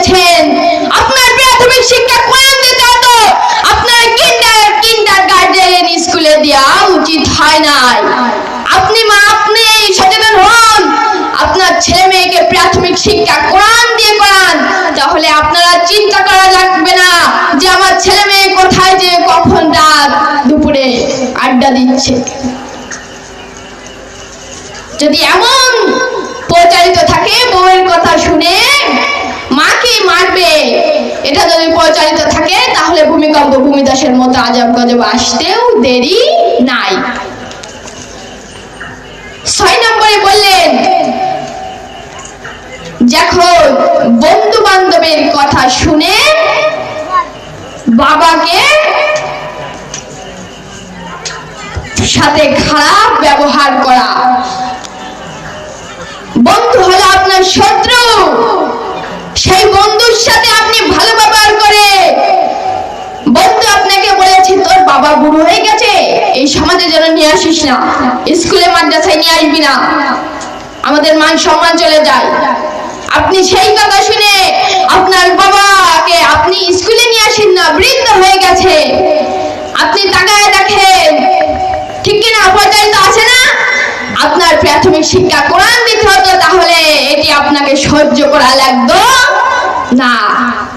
দিয়েছেন আপনার প্রাথমিক শিক্ষা কোরআন দিতে হতো আপনার কিন্ডার কিন্ডার গার্ডেন স্কুলে দেওয়া উচিত হয় নাই। আপনি মা, আপনি সচেতন হন। আপনার ছেলে মেয়েকে প্রাথমিক শিক্ষা কোরআন দিয়ে করান। তাহলে আপনারা চিন্তা করা লাগবে না যে আমার ছেলে মেয়ে কোথায় যে কখন রাত দুপুরে আড্ডা দিচ্ছে। যদি এমন ভূমিকম্প ভূমিদাসের মতো আজব গজব আসতেও দেরি নাই। ছয় নম্বরে বললেন যখন বন্ধু বান্ধবের কথা শুনে বাবাকে সাথে খারাপ ব্যবহার করা। বন্ধু হলো আপনার শত্রু সেই বন্ধুর সাথে আপনি ভালো ব্যবহার করে বন্ধু আপনাকে বলেছে তোর বাবা বুড়ো হয়ে গেছে। এই সমাজে যেন নিয়ে আসিস না, স্কুলে, মাদ্রাসায় নিয়ে আসবি না। আমাদের মান সম্মান চলে যায়। আপনি সেই কথা শুনে আপনার বাবাকে আপনি স্কুলে নিয়ে আসেন না, বৃদ্ধ হয়ে গেছে। আপনি তাকায় দেখেন, ঠিক কিনা প্রচারিত আছে না? আপনার প্রাথমিক শিক্ষা কোরআন দিতে হতো, তাহলে এটি আপনাকে সহ্য করা লাগতো না।